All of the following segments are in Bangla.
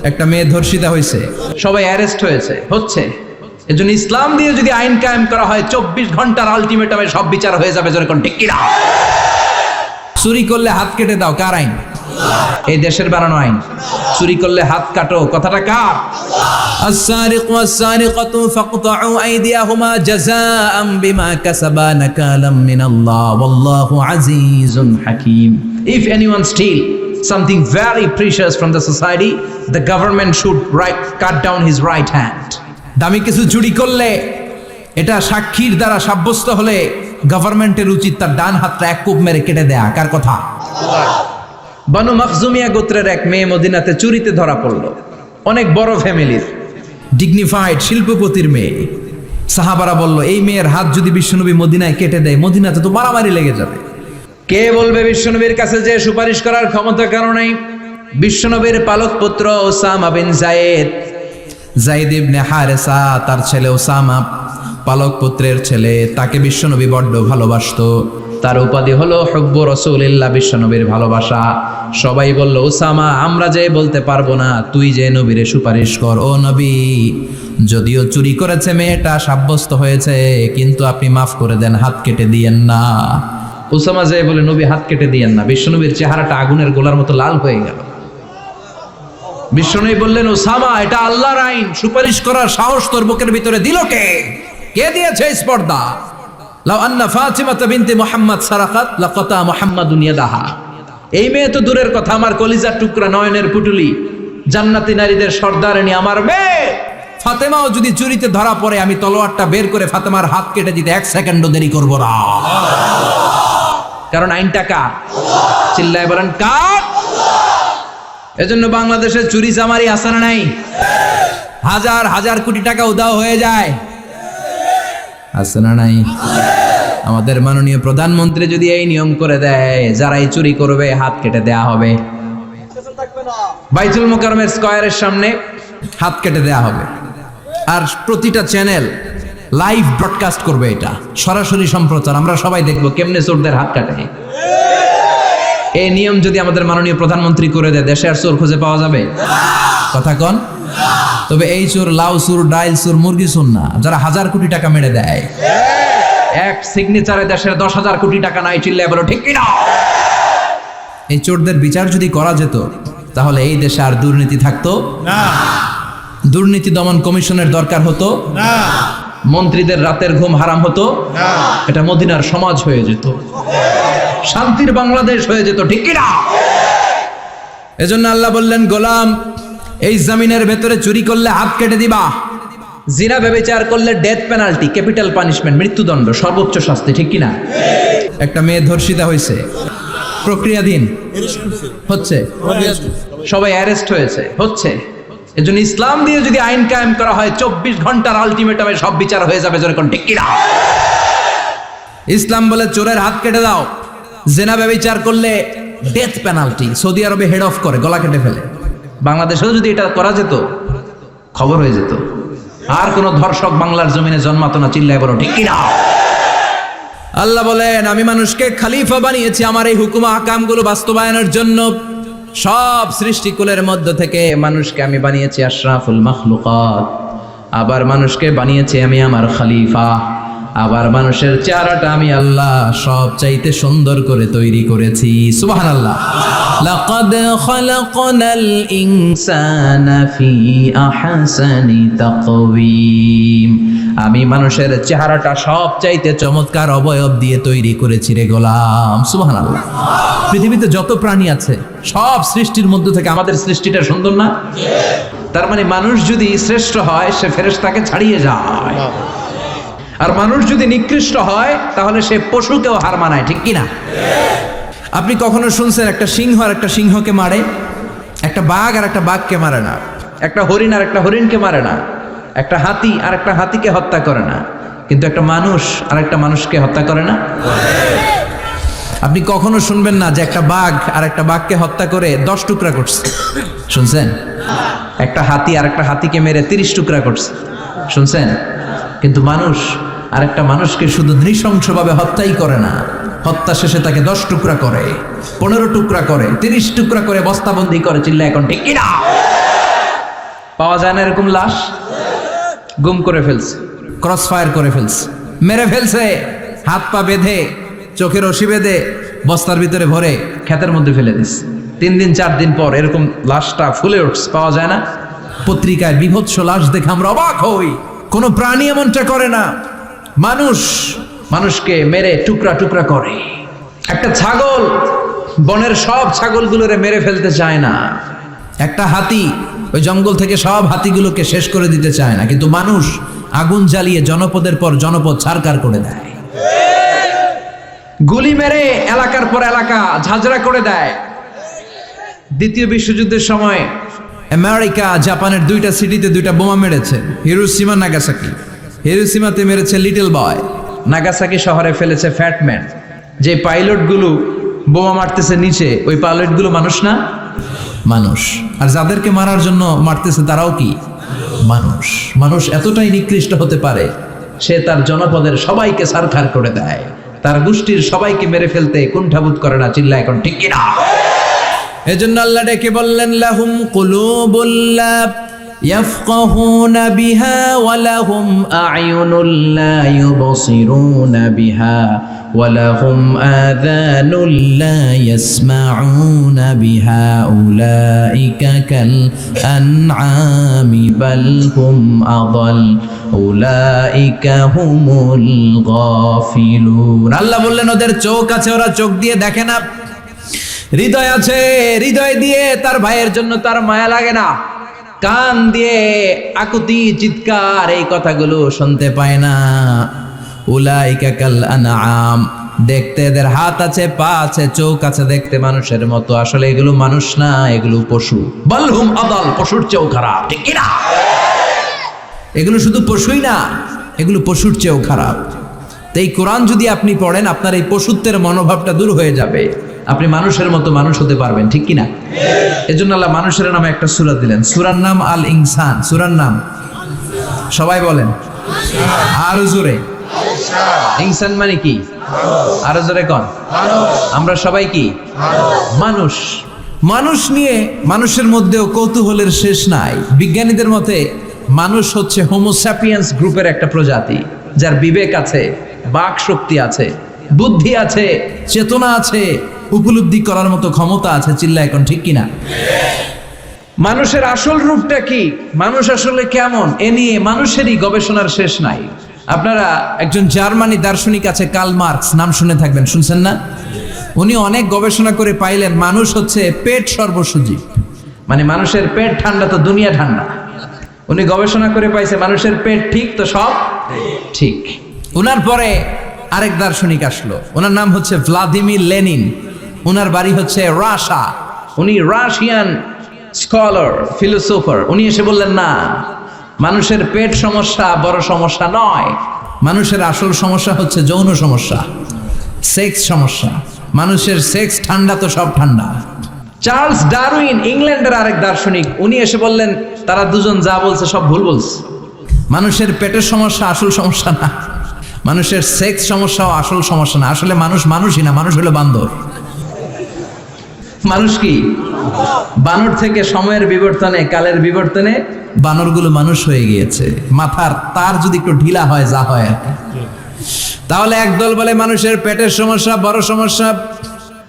একটা মেয়ে ধর্ষিতা হয়েছে সবাই অ্যারেস্ট হয়েছে হচ্ছে এজন্য ইসলাম দিয়ে যদি আইন কায়েম করা হয় চব্বিশ ঘন্টার আলটিমেটামে সব বিচার হয়ে যাবে যেরকম ঠিক কিনা চুরি করলে হাত কেটে দাও কার আইন এই দেশের বানানো আইন চুরি করলে হাত কাটো কথাটা কার السارق والسارقة فاقطعوا أيديهما جزاء بما كسبا نكالا من الله والله عزيز حكيم If anyone steal something very precious from the society, the government should right, cut down his right hand. দামি কিছু চুরি করলে এটা সাক্ষীর দ্বারা সাব্যস্ত হলে গভর্নমেন্টের উচিত তার ডান হাতটা এক কূপ মেরে কেটে দেয়া। কার কথা? বানু মখজুমিয়া গোত্রের এক মেয়ে মদিনাতে চুরিতে ধরা পড়ল। অনেক বড় ফ্যামিলির। ডিগনিফাইড শিল্পপতির মেয়ে। সাহাবারা বলল এই মেয়ের হাত যদি বিশ্বনবী মদিনায় কেটে দেয় মদিনাতে তো মারামারি লেগে যাবে। কে বলবে বিশ্বনবীর কাছে যে সুপারিশ করার ক্ষমতা কারণে বিশ্বনবীর পালক পুত্র Osama bin Zayed. Zaid ibn Haritha তার ছেলে ওসামা পালক পুত্রের ছেলে তাকে বিশ্বনবী বড্ড ভালোবাসতো। তার উপাধি হলো হব্ব রসুলিল্লাহ বিশ্বনবীর ভালোবাসা। সবাই বলল ওসামা আমরা যে বলতে পারব না তুই যে নবীরে সুপারিশ কর। ও নবী যদিও চুরি করেছে মেয়েটা সাব্যস্ত হয়েছে কিন্তু আপনি মাফ করে দেন হাত কেটে দিয়েন না। ওসামা যে বলে, নবী, হাত কেটে দিয়েন না। বিশ্বনবীর চেহারাটা আগুনের গোলার মতো লাল হয়ে গেল। বিশ্বনবী বললেন ওসামা এটা আল্লাহর আইন। সুপারিশ করার সাহস তোর বুকের ভিতরে দিল কে? কে দিয়েছে স্পর্ধা? লাউ আন্না ফাতিমা বিনতে মুহাম্মদ সারাকাত, লাকাতা মুহাম্মাদুন ইয়াদাহা। এই মেয়ে তো দূরের কথা, আমার কলিজার টুকরা নয়নের পুটুলি। জান্নাতি নারীদের সর্দারিনী আমার মেয়ে। ফাতেমাও যদি চুরিতে ধরা পড়ে, আমি তলোয়ারটা বের করে ফাতেমার হাত কেটে দিতে এক সেকেন্ডও দেরি করব না। কারণ আইনটা কার? চিল্লায় বলেন কার? এজন্য বাংলাদেশের চুরি চামারি আসানা নাই। হাজার হাজার কোটি টাকা উদাও হয়ে যায়। আছে না নাই? আমাদের মাননীয় প্রধানমন্ত্রী যদি এই নিয়ম করে দেয়, যারাই চুরি করবে, হাত কেটে দেয়া হবে। বাইতুল মোকারমের স্কয়ারের সামনে হাত কেটে দেয়া হবে। আর প্রতিটা চ্যানেল লাইভ ব্রডকাস্ট করবে এটা। সরাসরি সম্প্রচার আমরা সবাই দেখব কেমনে চোরদের হাত কাটে। এই নিয়ম যদি আমাদের মাননীয় প্রধানমন্ত্রী করে দেয় দেশে আর চোর খুঁজে পাওয়া যাবে? কথা কন। তবে এই চোর লাউ সুর ডাইল সুর মুরগি সুর না যারা হাজার কোটি টাকা মেরে দেয়। এক সিগনেচারে দেশের দশ হাজার কোটি টাকা নাই চিল্লায় বলো ঠিক কিনা? এই চোরদের বিচার যদি করা যেত তাহলে এই দেশে আর দুর্নীতি থাকতো? না। দুর্নীতি দমন কমিশনের দরকার হতো? মন্ত্রীদের রাতের ঘুম হারাম হতো? এটা মদিনার সমাজ হয়ে যেত। শান্তির বাংলাদেশ হয়ে যেত ঠিক কিনা? এজন্য আল্লাহ বললেন গোলাম এই জমিনের ভেতরে চুরি করলে হাত কেটে দিবা। জিনা ব্যবচার করলে ডেথ পেনাল্টি ক্যাপিটাল পানিশমেন্ট মৃত্যুদণ্ড সর্বোচ্চ শাস্তি ঠিক কিনা? একটা মেয়ে ধর্ষিতা হয়েছে। প্রক্রিয়াধীন। হচ্ছে। সবাই অ্যারেস্ট হয়েছে। হচ্ছে। এজন্য ইসলাম দিয়ে যদি আইন কায়েম করা হয়, চব্বিশ ঘণ্টার আলটিমেটামে সব বিচার হয়ে যাবে যেরকম ঠিক ইসলাম বলে চোরের হাত কেটে দাও। জেনা ব্যবচার করলে ডেথ পেনাল্টি সৌদি আরবে হেড অফ করে, গলা কেটে ফেলে। বাংলাদেশেও যদি এটা করা যেত, খবর হয়ে যেত। আর কোন ধর্ষক বাংলার জমিনে জন্মাতো না, চিল্লায় বলো, ঠিক আল্লাহ বলেন, আমি মানুষকে খালিফা বানিয়েছি, আমার এই হুকুমা আকামগুলো বাস্তবায়নের জন্য। সব সৃষ্টিকুলের মধ্য থেকে মানুষকে আমি বানিয়েছি আশরাফুল মখলুকাত। আবার মানুষকে বানিয়েছি আমি আমার খালিফা। আবার মানুষের চেহারাটা আমি আল্লাহ সব চাইতে সুন্দর করে তৈরি করেছি। সুবাহান আল্লাহ লাকাদ খালাকনাল ইনসানা ফি আহসানি তাকওয়িম। আমি মানুষের চেহারাটা সব চাইতে চমৎকার অবয়ব দিয়ে তৈরি করেছি রে গোলাম। সুবহান আল্লাহ পৃথিবীতে যত প্রাণী আছে, সব সৃষ্টির মধ্যে থেকে আমাদের আমাদের সৃষ্টিটা সুন্দর না? তার মানে মানুষ যদি শ্রেষ্ঠ হয়, সে ফেরেশতাকে ছাড়িয়ে যায়। আর মানুষ যদি নিকৃষ্ট হয়, তাহলে সে পশুকেও হার মানায়, ঠিক কিনা? আপনি কখনো শুনছেন একটা সিংহ আর একটা সিংহকে মারে? একটা বাঘ আর একটা বাঘকে মারে না। একটা হরিণ আর একটা হরিণকে মারে না। একটা হাতি আর একটা হাতিকে হত্যা করে না। কিন্তু একটা মানুষ আর একটা মানুষকে হত্যা করে না? আপনি কখনো শুনবেন না যে একটা বাঘ আর একটা বাঘকে হত্যা করে দশ টুকরা করছে? শুনছেন? একটা হাতি আর একটা হাতিকে মেরে তিরিশ টুকরা করছে। শুনছেন? কিন্তু মানুষ আর একটা মানুষকে শুধু নৃশংসভাবে হত্যাই করে না। হত্যা শেষে তাকে দশ টুকরা করে, পনেরো টুকরা করে, তিরিশ টুকরা করে বস্তাবন্দি করে চিল্লা এখন ঠিক কিনা? পাওয়া যায় না এরকম লাশ? গুম করে ফেলছে। ক্রস ফায়ার করে ফেলছে। মেরে ফেলছে। হাত পা বেঁধে, চোখের রশি বেঁধে, বস্তার ভিতরে ভরে ক্ষেতের মধ্যে ফেলে দিস তিন দিন, চার দিন পর এরকম লাশটা ফুলে উঠছে। পাওয়া যায় না? পত্রিকায় বিভৎস লাশ দেখে আমরা অবাক হই। কোনো প্রাণী এমনটা করে না। মানুষ মানুষকে মেরে টুকরা টুকরা করে। একটা ছাগল, বনের সব ছাগলগুলোরে মেরে ফেলতে চায় না। একটা হাতি, ওই জঙ্গল থেকে সব হাতিগুলোকে শেষ করে দিতে চায় না। কিন্তু মানুষ আগুন জ্বালিয়ে জনপদের পর জনপদ ছারকার করে দেয়। গুলি মেরে এলাকার পর এলাকা ঝাঁঝরা করে দেয়। দ্বিতীয় বিশ্বযুদ্ধের সময় আমেরিকা জাপানের দুইটা সিটিতে দুইটা বোমা মেরেছে। Hiroshima Nagasaki. হিরোসীমাতে মেরেছে লিটল বয়। নাগাসাকি শহরে ফেলেছে ফ্যাটম্যান যে পাইলটগুলো বোমা মারতেছে নিচে, ওই পাইলটগুলো মানুষ না? মানুষ। আর যাদেরকে মারার জন্য মারতেছে তারাও কি? মানুষ। মানুষ এতটাই নিকৃষ্ট হতে পারে, সে তার জনপদের সবাইকে সারখার করে দেয়। তার গোষ্ঠীর সবাইকে মেরে ফেলতে কুণ্ঠাবোধ করে না, চিল্লা, এখন ঠিক কিনা? এজন্য আল্লাহ ডেকে বললেন, লাহুম কুলুবুল্লা يفقهون بها ولهم أعين لا يبصرون بها ولهم آذان لا يسمعون بها أولئك كالأنعام بل هم أضل أولئك هم الغافلون আল্লাহ বললেন ওদের চোখ আছে ওরা চোখ দিয়ে দেখে না হৃদয় আছে হৃদয় দিয়ে তার ভাইয়ের জন্য তার মায়া লাগে না কান দিয়ে আকুতি, চিৎকার এই কথাগুলো শুনতে পায় না। উলাইকা কাল আনআম। দেখতে এদের হাত আছে, পা আছে, চোখ আছে দেখতে মানুষের মতো। আসলে এগুলো মানুষ না, এগুলো পশু। বলহুম আদাল, পশুর চেয়েও খারাপ। ঠিক না? এগুলো শুধু পশুই না, এগুলো পশুর চেয়েও খারাপ। তো এই কোরআন যদি আপনি পড়েন, আপনার এই পশুত্বের মনোভাবটা দূর হয়ে যাবে। আপনি মানুষের মতো মানুষ হতে পারবেন, ঠিক কিনা? এজন্য আল্লাহ মানুষের নামে একটা সুরা দিলেন। সূরার নাম আল ইনসান সূরার নাম? সবাই বলেন। আরও জোরে। ইনসান মানে কি? আরও জোরে কন। আমরা সবাই কি? মানুষ। মানুষ নিয়ে মানুষের মধ্যেও কৌতূহলের শেষ নাই। বিজ্ঞানীদের মতে, মানুষ হচ্ছে হোমোস্যাপিয়েন্স গ্রুপের একটা প্রজাতি, যার বিবেক আছে, বাক শক্তি আছে, বুদ্ধি আছে, চেতনা আছে উপলব্ধি করার মতো ক্ষমতা আছে চিল্লা এখন ঠিক কিনা? মানুষের আসল রূপটা কি? মানুষ আসলে কেমন? এ নিয়ে মানুষেরই গবেষণার শেষ নাই। আপনারা একজন জার্মানি দার্শনিক আছে কাল মার্কস, নাম শুনে থাকবেন, শুনছেন না? উনি অনেক গবেষণা করে পাইলেন, মানুষ হচ্ছে পেট সর্বসজীব। মানে মানুষের পেট ঠান্ডা তো দুনিয়া ঠান্ডা। উনি গবেষণা করে পাইছে, মানুষের পেট ঠিক তো সব? ঠিক। ওনার পরে আরেক দার্শনিক আসলো ওনার নাম হচ্ছে ভ্লাদিমির লেনিন। ওনার বাড়ি হচ্ছে রাশা। উনি রাশিয়ান স্কলার ফিলোসোফার। উনি এসে বললেন না মানুষের পেট সমস্যা বড় সমস্যা নয়। মানুষের আসল সমস্যা হচ্ছে যৌন সমস্যা সেক্স সমস্যা। মানুষের সেক্স ঠান্ডা তো সব ঠান্ডা। চার্লস ডারউইন ইংল্যান্ডের আরেক দার্শনিক উনি এসে বললেন তারা দুজন যা বলছে সব ভুল বলছে। মানুষের পেটের সমস্যা আসল সমস্যা না। মানুষের সেক্স সমস্যাও আসল সমস্যা না। আসলে মানুষ মানুষই না মানুষ হলো বান্দর। মানুষ কি? বানর থেকে সময়ের বিবর্তনে, কালের বিবর্তনে বানরগুলো মানুষ হয়ে গিয়েছে। মাথার তার যদি একটু ঢিলা হয়, যা হয় আর। তাহলে একদল বলে মানুষের পেটের সমস্যা, বড় সমস্যা।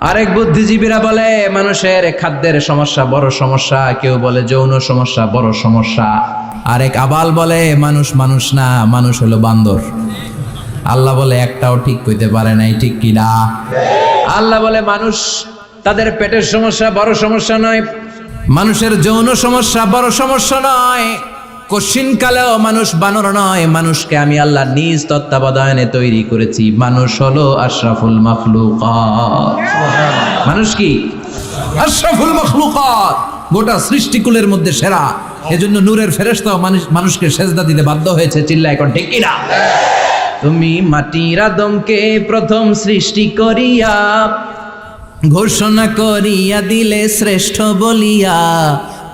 আরেক বুদ্ধিজীবীরা বলে, মানুষের খাদ্যের সমস্যা, বড় সমস্যা। কেউ বলে, যৌন সমস্যা, বড় সমস্যা। আরেক আবাল বলে, মানুষ মানুষ না, মানুষ হলো বান্দর। আল্লাহ বলে, একটাও ঠিক কইতে পারে নাই, ঠিক কিনা? আল্লাহ বলে, মানুষ তাদের পেটের সমস্যা বড় সমস্যা নয়। মানুষের যৌন সমস্যা বড় সমস্যা নয়। কশিন কালেও মানুষ বানর নয়। মানুষকে আমি আল্লাহ নিজ তত্ত্বাবধানে তৈরি করেছি। মানুষ হলো আশরাফুল মখলুকাত। মানুষ কি? আশরাফুল মখলুকাত। গোটা সৃষ্টিকুলের মধ্যে সেরা। এজন্য নূরের ফেরেশতাও মানুষ, মানুষকে সেজদা দিতে বাধ্য হয়েছে। চিল্লা এখন ঠিক কিনা তুমি মাটির আদমকে প্রথম সৃষ্টি করিয়া ঘোষণা করিয়া দিলে শ্রেষ্ঠ বলিয়া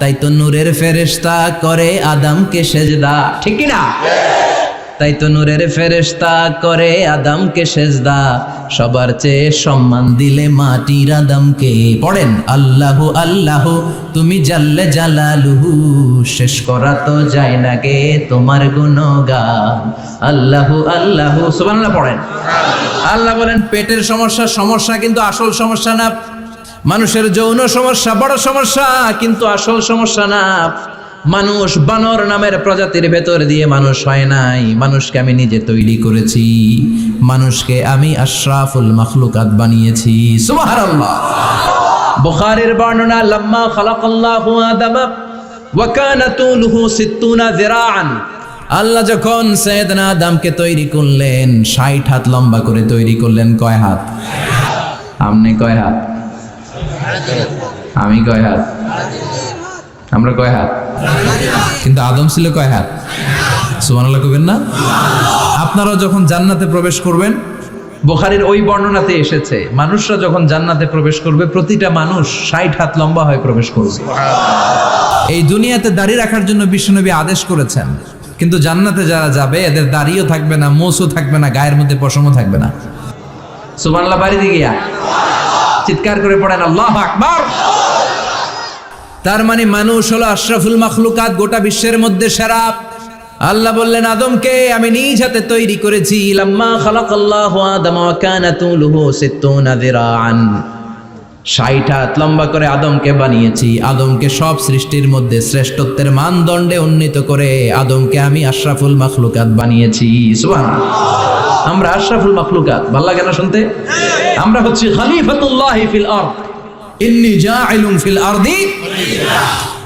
তাই তো নূরের ফেরেস্তা করে আদামকে সেজদা। ঠিক কিনা? তাই তো নূরের ফেরেশতা করে আদমকে সেজদা। সবার চেয়ে সম্মান দিলে মাটির আদমকে। পড়েন, আল্লাহ আল্লাহ, তুমি জাল্লে জালালুহু। শেষ করা তো যায় না গে তোমার গুণগান। আল্লাহ আল্লাহ, সুবহানাল্লাহ পড়েন। আল্লাহ বলেন, পেটের সমস্যা সমস্যা কিন্তু আসল সমস্যা না। মানুষের যৌন সমস্যা, বড় সমস্যা, কিন্তু আসল সমস্যা না। মানুষ বানর নামের প্রজাতির ভেতর দিয়ে মানুষ হয় নাই। মানুষকে আমি নিজে তৈরি করেছি। মানুষকে আমি আশরাফুল মখলুকাত বানিয়েছি। সুবহানাল্লাহ। বুখারীর বর্ণনা, লাম্মা খালাকাল্লাহু আদামা ওয়া কানা তুলুহু 60 যিরাআন। আল্লাহ যখন সৈয়দনা আদমকে তৈরি করলেন 60 হাত লম্বা করে তৈরি করলেন, কয় হাত? আপনি কয় হাত? আমি কয় হাত? আমরা কয় হাত? কিন্তু আদম ছিল কয় হাত? সুবহানাল্লাহ কইবেন না? আপনারা যখন জান্নাতে প্রবেশ করবেন, বুখারীর ওই বর্ণনাতে এসেছে, মানুষরা যখন জান্নাতে প্রবেশ করবে, প্রতিটা মানুষ ষাট হাত লম্বা হয়ে প্রবেশ করবে। এই দুনিয়াতে দাড়ি রাখার জন্য বিশ্বনবী আদেশ করেছেন, কিন্তু জান্নাতে যারা যাবে, এদের দাড়িও থাকবে না মোসও থাকবে না, গায়ের মধ্যে পশমও থাকবে না। সুবহানাল্লাহ, বাড়ি দিয়ে গিয়া, চিৎকার করে পড়েন, আল্লাহ আকবার! তার মানে মানুষ হলো আশরাফুল মখলুকাত গোটা বিশ্বের মধ্যে সেরা। আল্লাহ বললেন, আদমকে আমি নিজ হাতে তৈরি করেছি। লাম্মা খালাকাল্লাহু আদম ওয়া কানা তুলুহু সিত্তুনা যিরাআন। 60 হাত লম্বা করে আদমকে বানিয়েছি। আদমকে সব সৃষ্টির মধ্যে শ্রেষ্ঠত্বের মানদণ্ডে উন্নীত করে আদমকে আমি আশরাফুল মখলুকাত বানিয়েছি। আমরা আশরাফুল মখলুকাত। ভালো লাগে না শুনতে? আমরা হচ্ছি খলিফাতুল্লাহি ফিল আরদ। ইন্নি জাইলুম ফিল আরদি